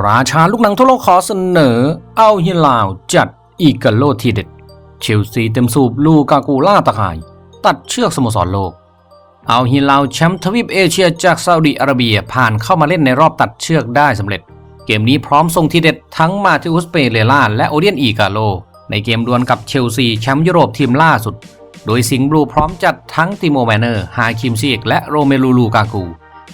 ราชาลูกหนังทั่วโลกขอเสนอ เอาฮิลาวจัดอีกาโลทีเด็ด เชลซีเต็มสูบลูกากูล่าตะข่าย ตัดเชือกสโมสรโลก เอาฮิลาวแชมป์ทวีปเอเชียจากซาอุดิอาระเบียผ่านเข้ามาเล่นในรอบตัดเชือกได้สำเร็จ เกมนี้พร้อมส่งทีเด็ดทั้งมาติอุสเปเรล่าและโอเดียนอีกาโล ในเกมดวลกับเชลซีแชมป์ยุโรปทีมล่าสุด โดยสิงห์บลูพร้อมจัดทั้งติโมแมนเนอร์ ฮาคิมซีกและโรเมลูลูกากู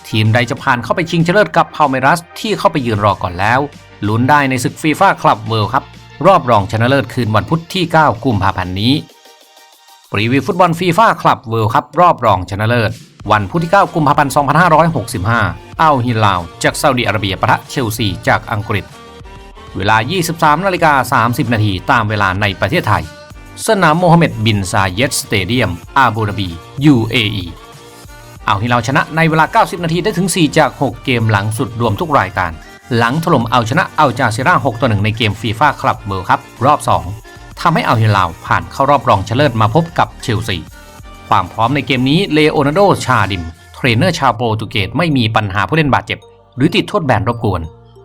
ทีมใดจะผ่านเข้าไปชิงชนะเลิศกับพาเมรัสที่เข้าไปยืนรอก่อนแล้วลุ้นได้ในศึกฟีฟ่าคลับเวิลด์ครับ รอบรองชนะเลิศคืนวันพุธที่ 9 กุมภาพันธ์นี้ปรีวิวฟุตบอลฟีฟ่าคลับเวิลด์ครับรอบรองชนะเลิศ วันพุธที่ 9 กุมภาพันธ์ 2565อัลฮิลลาว จากซาอุดิอาระเบียปะทะเชลซีจากอังกฤษ เวลา 23นาฬิกา30 นาทีตามเวลาในประเทศไทย สนามโมฮัมเหม็ดบินซาเยตสเตเดียม อาบูดาบี UAE เอาฮิลาชนะในเวลา 90 นาทีได้ถึง 4 จาก 6 เกมหลังสุดรวมทุกรายการ หลังถล่มเอาชนะเอาจาซิร่า6ต่อ1ในเกมฟีฟ่าคลับเบิลครับรอบ 2ทำให้เอาฮิลาวผ่านเข้ารอบรองชนะเลิศมาพบกับเชลซีความพร้อมในเกมนี้เลโอนาร์โดชาดิมเทรนเนอร์ชาวโปรตุเกสไม่มีปัญหาผู้เล่นบาดเจ็บ หรือติดโทษแบนรบกวน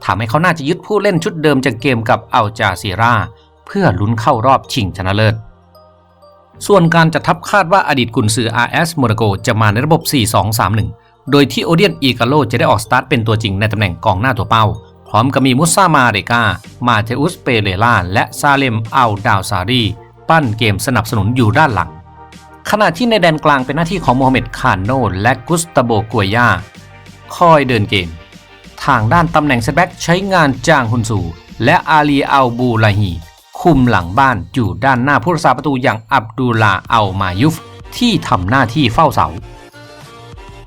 ทำให้เขาน่าจะยึดผู้เล่นชุดเดิมจากเกมกับอัลจาซีราเพื่อลุ้นเข้ารอบชิงชนะเลิศ ส่วนการจัดทัพคาดว่าอดีตกุนซือ RS โมนาโกจะมาในระบบ 4-2-3-1 โดยที่โอเดียนอีกาโลจะได้ออกสตาร์ทเป็นตัวจริงในตำแหน่งกองหน้าตัวเป้า พร้อมกับมีมุซามาเรกา มาเทอุสเปเรล่า และซาเลมอัลดาวซารีปั้นเกมสนับสนุนอยู่ด้านหลัง ขณะที่ในแดนกลางเป็นหน้าที่ของโมฮัมเหม็ดคานโนและกุสตาโบกัวยาคอยเดินเกม ทางด้านตำแหน่งเซตแบ็กใช้งานจางฮุนซูและอาลีอัลบูลาฮี คุมหลังบ้านอยู่ด้านหน้าผู้รักษาประตูอย่างอับดุลลาอัลมายุฟที่ทำหน้าที่เฝ้าเสา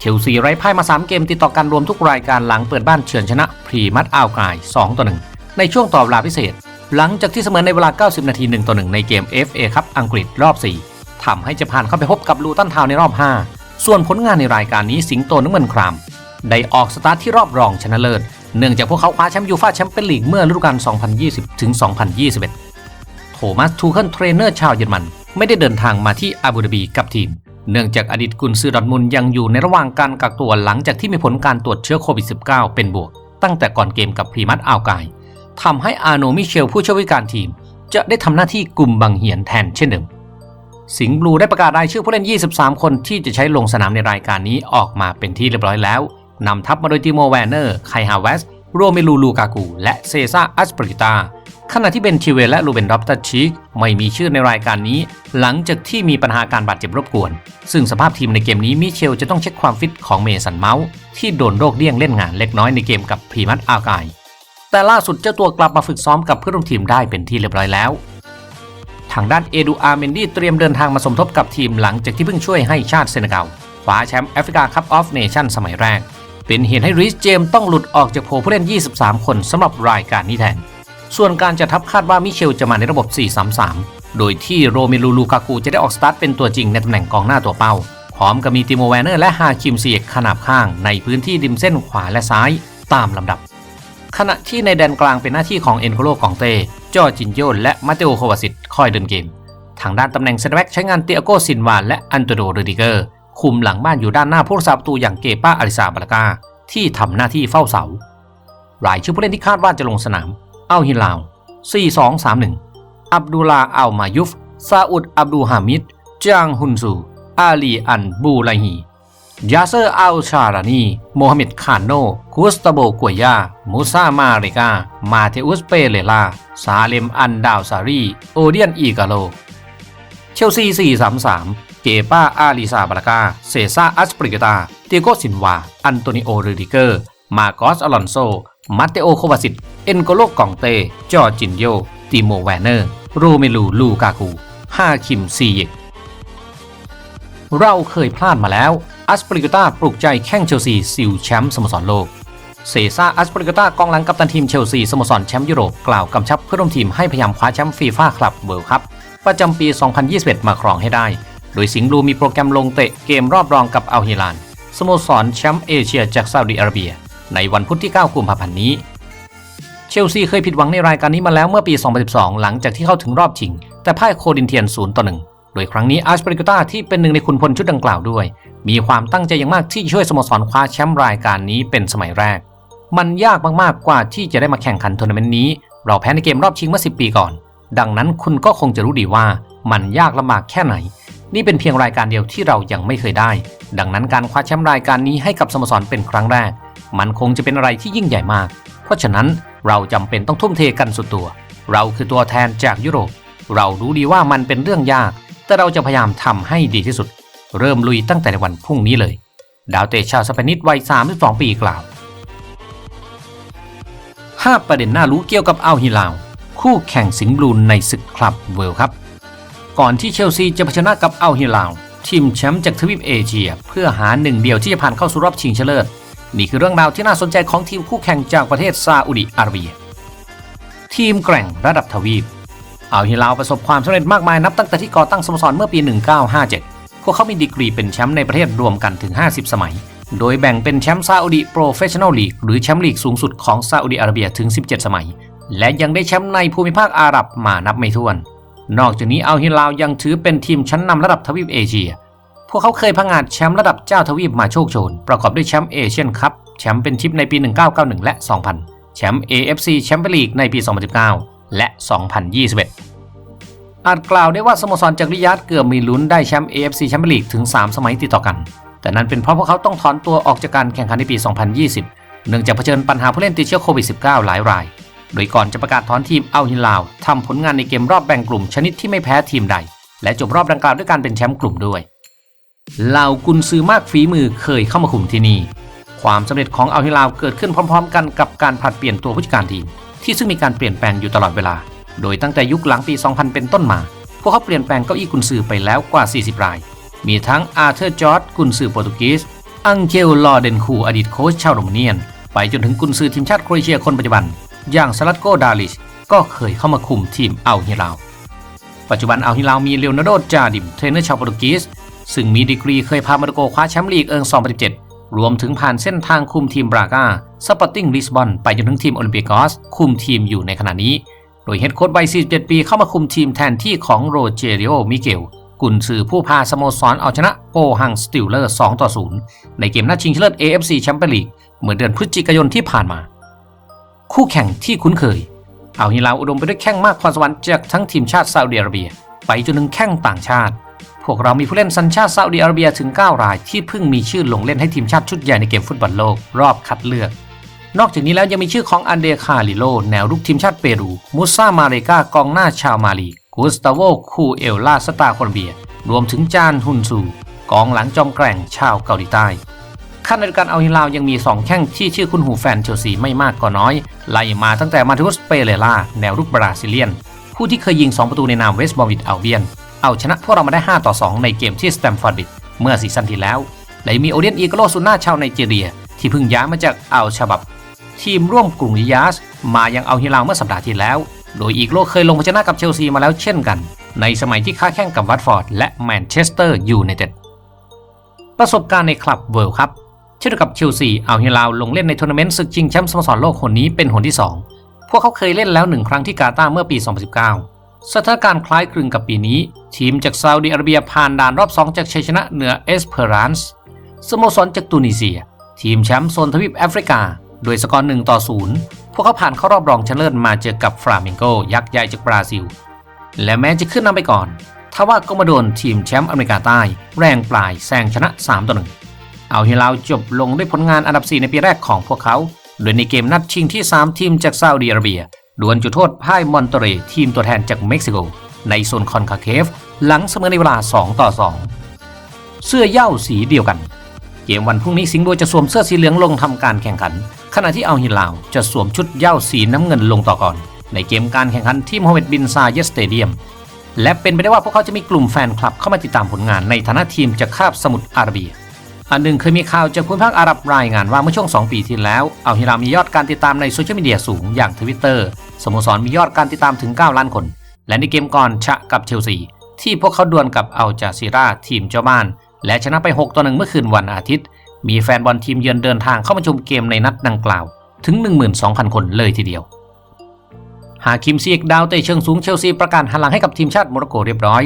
เชลซีไร้พ่ายมา 3 เกมติดต่อกันรวมทุกรายการหลังเปิดบ้านเฉือนชนะ พรีมัดอัลกาย2ต่อ1ในช่วงต่อเวลาพิเศษ หลังจากที่เสมอในเวลา 90 นาที1ต่อ1ในเกม FA ครับอังกฤษรอบ 4ทำให้จะผ่านเข้าไปพบกับลูตันทาวในรอบ 5 ส่วนผลงานในรายการนี้สิงโตน้ำเงินครามได้ออกสตาร์ทที่รอบรองชนะเลิศเนื่องจากพวกเขาคว้าแชมป์ยูฟ่าแชมเปี้ยนลีกเมื่อฤดูกาล 2020ถึง2021 โทมัสทูเคิลเทรนเนอร์ชาวเยอรมัน ไม่ได้เดินทางมาที่อาบูดาบีกับทีม เนื่องจากอดีตกุนซือดอร์ทมุนยังอยู่ในระหว่างการกักตัวหลังจากที่มีผลการตรวจเชื้อโควิด -19 เป็นบวก ตั้งแต่ก่อนเกมกับพรีมัตอัลกายทำให้อาโนมิเชลผู้ช่วยการทีม จะได้ทำหน้าที่กลุ่มบังเหียนแทนเช่นเดิมสิงห์บลูได้ประกาศรายชื่อผู้เล่น 23 คนที่จะใช้ลงสนามในรายการนี้ออกมาเป็นที่เรียบร้อยแล้วนำทัพมาโดยติโมแวนเนอร์ ไคฮาเวส โรเมลูลูกากู และเซซ่าอัสปริตา ขณะที่เบนชิเวลและลูเบนรับตัดชิกไม่มีชื่อในรายการนี้ หลังจากที่มีปัญหาการบาดเจ็บรบกวน ซึ่งสภาพทีมในเกมนี้มิเชลจะต้องเช็คความฟิตของเมสันเมาส์ที่โดนโรคเลี่ยงเล่นงานเล็กน้อยในเกมกับพรีมัตอากาย แต่ล่าสุดเจ้าตัวกลับมาฝึกซ้อมกับเพื่อนร่วมทีมได้เป็นที่เรียบร้อยแล้ว ทางด้านเอดูอาร์เมนดี้เตรียมเดินทางมาสมทบกับทีมหลังจากที่เพิ่งช่วยให้ชาติเซเนกัลคว้าแชมป์แอฟริกาคัพออฟเนชั่นสมัยแรก เป็นเหตุให้ริสเจมต้องหลุดออกจากโผผู้เล่น 23 คนสำหรับรายการนี้แทน ส่วนการจะทับคาดว่ามิเชลจะมาในระบบ 4-3-3 โดยที่โรเมลูลูกากูจะได้ออกสตาร์ทเป็นตัวจริงในตำแหน่งกองหน้าตัวเป้า พร้อมกับมีติโมแวนเนอร์และฮาคิมเซียกขนาบข้างในพื้นที่ริมเส้นขวาและซ้ายตามลำดับ ขณะที่ในแดนกลางเป็นหน้าที่ของเอ็นโคโลกองเต้จอจินโยและมาเตโอโควาสิตคอยเดินเกม ทางด้านตำแหน่งเซนแบ็กใช้งานเตียโกซินวานและอันโตโดเรดิเกอร์ คุมหลังบ้านอยู่ด้านหน้าผู้รักษาประตูอย่างเกป้าอาริซาบาลากาที่ทำหน้าที่เฝ้าเสารายชื่อผู้เล่นที่คาดว่าจะลงสนาม อัลฮิลาว4-2-3-1 อับดุลลาอัลมายุฟ ซาอุดอับดุฮามิด จางฮุนซู อาลีอันบูไลฮี ยาเซอร์อัลชารานีโมฮัมหม็ดคานโนกุสตาโบกัวยา มูซามาเรกา มาเทอุสเปเรลา ซาเลมอันดาวซารีโอเดียนอีกาโล เชลซี 4-3-3 เกป้าอาลิซาบาลากา เซซ่าอัสปริกตา เตียโกซินวา อันโตนิโอเรดิเกอร์ มาโกสอลอนโซ มาเตโอ โควาสิต เอ็นโกโลกองเต จอจินโย ติโมแวนเนอร์ โรเมลู ลูกากูฮาคิม ซีเยกเราเคยพลาดมาแล้วอัสปริกตาปลุกใจแข้งเชลซีซิลแชมป์สโมสรโลกเซซ่าอัสปริกตากองหลังกัปตันทีมเชลซีสโมสรแชมป์ยุโรปกล่าวกำชับเพื่อนร่วมทีมให้พยายามคว้าแชมป์ฟีฟ่าคลับเวิลด์คัพประจำปี 2021 มาครองให้ได้ โดยสิงห์บลูมีโปรแกรมลงเตะเกมรอบรองกับอัลฮิลานสโมสรแชมป์เอเชียจากซาอุดิอาระเบีย ในวันพุธที่ 9 กุมภาพันธ์นี้ เชลซีเคยผิดหวังในรายการนี้มาแล้วเมื่อปี 2012 หลังจากที่เข้าถึงรอบชิง แต่พ่ายโคดินเทียน 0 ต่อ 1 โดยครั้งนี้อาร์ชปริกตาที่เป็นหนึ่งในขุนพลชุดดังกล่าวด้วย มีความตั้งใจอย่างมากที่จะช่วยสโมสรคว้าแชมป์รายการนี้เป็นสมัยแรก มันยากมากๆกว่าที่จะได้มาแข่งขันทัวร์นาเมนต์นี้ เราแพ้ในเกมรอบชิงเมื่อ 10 ปีก่อน ดังนั้นคุณก็คงจะรู้ดีว่า มันยากลำบากแค่ไหนนี่เป็นเพียงรายการเดียวที่เรายังไม่เคยได้ ดังนั้นการคว้าแชมป์รายการนี้ให้กับสโมสรเป็นครั้งแรก มันคงจะเป็นอะไรที่ยิ่งใหญ่มาก เพราะฉะนั้นเราจำเป็นต้องทุ่มเทกันสุดตัว เราคือตัวแทนจากยุโรป เรารู้ดีว่ามันเป็นเรื่องยาก แต่เราจะพยายามทำให้ดีที่สุด เริ่มลุยตั้งแต่ในวันพรุ่งนี้เลย ดาวเตะชาวสเปนิสวัย 32 ปีกล่าว 5 ประเด็นน่ารู้เกี่ยวกับอัลฮิลาลคู่แข่งสิงห์บลูนในศึกคลับเวิลด์ครับ ก่อนที่เชลซีจะเผชิญหน้ากับอัลฮิลาลทีมแชมป์จากทวีปเอเชีย เพื่อหาหนึ่งเดียวที่จะผ่านเข้าสู่รอบชิงชนะเลิศ นี่คือเรื่องราวที่น่าสนใจของทีมคู่แข่งจากประเทศซาอุดิอาระเบีย ทีมแกร่งระดับทวีปอัลฮิลาลประสบความสำเร็จมากมายนับตั้งแต่ที่ก่อตั้งสโมสรเมื่อปี 1957 พวกเขามีดีกรีเป็นแชมป์ในประเทศรวมกันถึง 50 สมัย โดยแบ่งเป็นแชมป์ซาอุดิโปรเฟชชั่นอลลีกหรือแชมป์ลีกสูงสุดของซาอุดิอาระเบียถึง 17 สมัย และยังได้แชมป์ในภูมิภาคอาหรับมานับไม่ถ้วน นอกจากนี้อัลฮิลาลยังถือเป็นทีมชั้นนำระดับทวีปเอเชีย วกเขาเคยพังงาดแชมป์ระดับเจ้าทวีปมาโชคโชน ประกอบด้วยแชมป์เอเชียนคัพแชมป์เป็นชิปในปี 1991 และ 2000 แชมป์ AFC แชมเปี้ยนลีกในปี 2019 และ 2021 อาจกล่าวได้ว่าสโมสรจากริยาดเกือบมีลุ้นได้แชมป์ AFC แชมเปี้ยนลีกถึง 3 สมัยติดต่อกัน แต่นั้นเป็นเพราะพวกเขาต้องถอนตัวออกจากการแข่งขันในปี 2020 เนื่องจากเผชิญปัญหาผู้เล่นติดเชื้อโควิด -19 หลายราย โดยก่อนจะประกาศถอนทีมอัลฮิลลาวทำผลงานในเกมรอบแบ่งกลุ่มชนิดที่ไม่แพ้ทีมใด และจบรอบดังกล่าวด้วยการเป็นแชมป์กลุ่มด้วย เหล่ากุนซือมากฝีมือเคยเข้ามาคุมที่นี่ ความสำเร็จของอัลฮิลาลเกิดขึ้นพร้อม ๆ กันกับการผัดเปลี่ยนตัวผู้จัดการทีม ที่ซึ่งมีการเปลี่ยนแปลงอยู่ตลอดเวลา โดยตั้งแต่ยุคหลังปี 2000 เป็นต้นมา พวกเขาเปลี่ยนแปลงเก้าอี้กุนซือไปแล้วกว่า 40 ราย มีทั้งอาร์เธอร์จอร์ดกุนซือโปรตุเกสอังเกลลอเดนคูอดีตโค้ชชาวโรมาเนียน ไปจนถึงกุนซือทีมชาติโครเอเชียคนปัจจุบัน อย่างสลัดโกดาลิชก็เคยเข้ามาคุมทีมอัลฮิลาลปัจจุบันอัลฮิลาลมีเลโอนาร์โดจาดิมเทรนเนอร์ชาวโปรตุเกส ซึ่งมีดีกรีเคยพามาโดโกคว้าแชมป์ลีกเอิง 2017 รวมถึงผ่านเส้นทางคุมทีมบรากาสปอร์ติ้งลิสบอนไปจนถึงทีมโอลิมปิกอส คุมทีมอยู่ในขณะนี้ โดยเฮดโค้ชวัย 47 ปีเข้ามาคุมทีมแทนที่ของโรเจริโอ มิเกล กุนซือผู้พาสโมสรเอาชนะโปฮังสติลเลอร์ 2 ต่อ 0 ในเกมนัดชิงชนะเลิศ AFC แชมเปี้ยนลีกเมื่อเดือนพฤศจิกายนที่ผ่านมา คู่แข่งที่คุ้นเคยเอัลฮิลาอุดมไปด้วยแข้งมากพรสวรรค์จากทั้งทีมชาติซาอุดิอาระเบีย ไปจนถึงแข้งต่างชาติ พวกเรามีผู้เล่นสัญชาติซาอุดิอาระเบียถึง 9 รายที่เพิ่งมีชื่อลงเล่นให้ทีมชาติชุดใหญ่ในเกมฟุตบอลโลก รอบคัดเลือก นอกจากนี้แล้วยังมีชื่อของอันเดคาลิโล แนวรุกทีมชาติเปรูมุซามาเรกากองหน้าชาวมาลีกุสตาโวคูเอลลาสตาโคลอมเบีย รวมถึงจานฮุนซู กองหลังจอมแกร่งชาวเกาหลีใต้ขณะเดียวกันอัลฮิลาลยังมี 2 แข้งที่ชื่อคุณหูแฟนเชลซีไม่มากก็น้อย ไล่มาตั้งแต่มาทิอุสเปเรล่าแนวรุกบราซิเลียน ผู้ที่เคยยิง 2 ประตูในนามเวสต์บอมวิดอัลเบียน เอาชนะพวกเรามาได้ 5 ต่อ 2 ในเกมที่สแตมฟอร์ดบิดเมื่อซีซั่นที่แล้ว และมีโอเดียนอีกโลซุน่าชาวไนจีเรีย ที่เพิ่งย้ายมาจากอัลชาบับ ทีมร่วมกลุ่มริยาสมายังเอัลฮิลาลเมื่อสัปดาห์ที่แล้ว โดยอีกโลเคยลงชนะกับเชลซีมาแล้วเช่นกัน ในสมัยที่ค้าแข่งกับวัตฟอร์ดและแมนเชสเตอร์ยูไนเต็ดประสบการณ์ในคลับเวิลด์ครับเช่นกับเชลซีเอัลฮิลาลลงเล่นในทัวร์นาเมนต์ศึกชิงแชมป์สโมสรโลกคนนี้เป็นหนที่ 2 พวกเขาเคยเล่นแล้วหนึ่งครั้งที่กาตาร์เมื่อปี 2019 สถานการณ์คล้ายคลึงกับปีนี้ ทีมจากซาอุดิอาระเบียผ่านด่านรอบ 2 จากชัยชนะเหนือเอสเพอรานซ์สโมสรจากตูนิเซีย ทีมแชมป์โซนทวีปแอฟริกา โดยสกอร์1ต่อ0พวกเขาผ่านเข้ารอบรองชนะเลิศมาเจอกับฟลาเมงโกยักษ์ใหญ่จากบราซิล และแม้จะขึ้นนำไปก่อนทว่าก็มาโดนทีมแชมป์อเมริกาใต้ แรงปลายแซงชนะ3ต่อ1เอาฮิลาลจบลงด้วยผลงานอันดับ 4 ในปีแรกของพวกเขา โดยในเกมนัดชิงที่ 3 ทีมจากซาอุดิอาระเบีย ดวลจุดโทษพ่ายมอนเตเรทีมตัวแทนจากเม็กซิโก ในโซนคอนคาเคฟ หลังเสมอในเวลา 2 ต่อ 2 เสื้อเย้าสีเดียวกัน เกมวันพรุ่งนี้สิงห์บัวจะสวมเสื้อสีเหลืองลงทำการแข่งขัน ขณะที่อัลฮิลาลจะสวมชุดเย้าสีน้ำเงินลงต่อก่อน ในเกมการแข่งขันที่โมฮัมเหม็ดบินซาเยสเตเดียม และเป็นไปได้ว่าพวกเขาจะมีกลุ่มแฟนคลับเข้ามาติดตามผลงานในฐานะทีมจากคาบสมุทรอาระเบีย อันหนึ่งเคยมีข่าวจากภูมิภาคอาหรับรายงานว่าเมื่อช่วง 2 ปีที่แล้ว อัลฮิลามียอดการติดตามในโซเชียลมีเดียสูงอย่างทวิตเตอร์สโมสรมียอดการติดตามถึง 9 ล้านคน และในเกมก่อนชะกับเชลซีที่พวกเขาดวลกับอัลจาซีราทีมเจ้าบ้าน และชนะไป 6 ต่อ1เมื่อคืนวันอาทิตย์ มีแฟนบอลทีมเยือนเดินทางเข้ามาชมเกมในนัดดังกล่าว ถึง 12,000 คนเลยทีเดียว หาคิมซีกดาวเตะเชิงสูงเชลซีประกาศหันหลังให้กับทีมชาติโมร็อกโกเรียบร้อย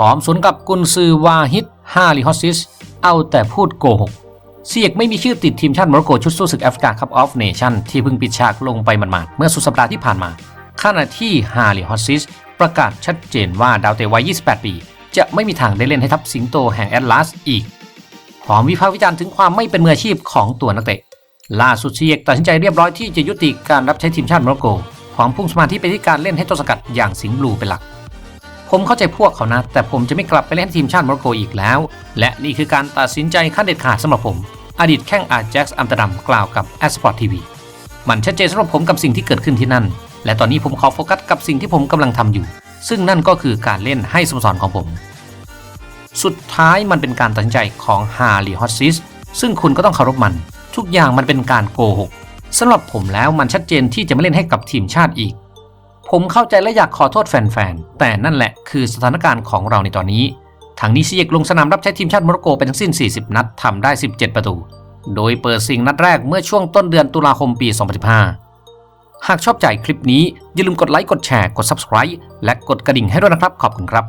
ร้อมสวนกับกุนซือวาฮิดฮาริฮอสซิส เอาแต่พูดโกหกเซียกไม่มีชื่อติดทีมชาติโมร็อกโกชุดสู้ศึกแอฟริกาคัพออฟเนชั่นที่เพิ่งปิดฉากลงไปหมาดๆเมื่อสุดสัปดาห์ที่ผ่านมา ขณะที่ฮาริฮอสซิส ประกาศชัดเจนว่าดาวเตะวัย 28 ปี จะไม่มีทางได้เล่นให้ทัพสิงโตแห่งแอตลาสอีกพร้อมวิพากษ์วิจารณ์ถึงความไม่เป็นมืออาชีพของตัวนักเตะล่าสุดเซียกตัดสินใจเรียบร้อยที่จะยุติการรับใช้ทีมชาติโมร็อกโกพร้อมพุ่งสมาธิไปที่การเล่นให้ต้นสกัดอย่างสิงห์บลูเป็นหลัก ผมเข้าใจพวกเขานะ แต่ผมจะไม่กลับไปเล่นทีมชาติโมร็อกโกอีกแล้ว และนี่คือการตัดสินใจขั้นเด็ดขาดสำหรับผม อดีตแข้งอาแจ็กซ์อัมตอร์ดัมกล่าวกับแอสปอร์ตทีวีมันชัดเจนสำหรับผมกับสิ่งที่เกิดขึ้นที่นั่น และตอนนี้ผมขอโฟกัสกับสิ่งที่ผมกำลังทำอยู่ ซึ่งนั่นก็คือการเล่นให้สโมสรของผม สุดท้ายมันเป็นการตัดสินใจของฮาริฮอสซิสซึ่งคุณก็ต้องเคารพมัน ทุกอย่างมันเป็นการโกหกสำหรับผมแล้วมันชัดเจนที่จะไม่เล่นให้กับทีมชาติอีก ผมเข้าใจและอยากขอโทษแฟนๆ แต่นั่นแหละคือสถานการณ์ของเราในตอนนี้ ทางนี้ซีเยกลงสนามรับใช้ทีมชาติโมร็อกโกเป็นทั้งสิ้น 40 นัดทำได้ 17 ประตู โดยเปิดซิงนัดแรกเมื่อช่วงต้นเดือนตุลาคมปี 2015 หากชอบใจคลิปนี้อย่าลืมกดไลค์ กดแชร์ กด Subscribe และกดกระดิ่งให้ด้วยนะครับ ขอบคุณครับ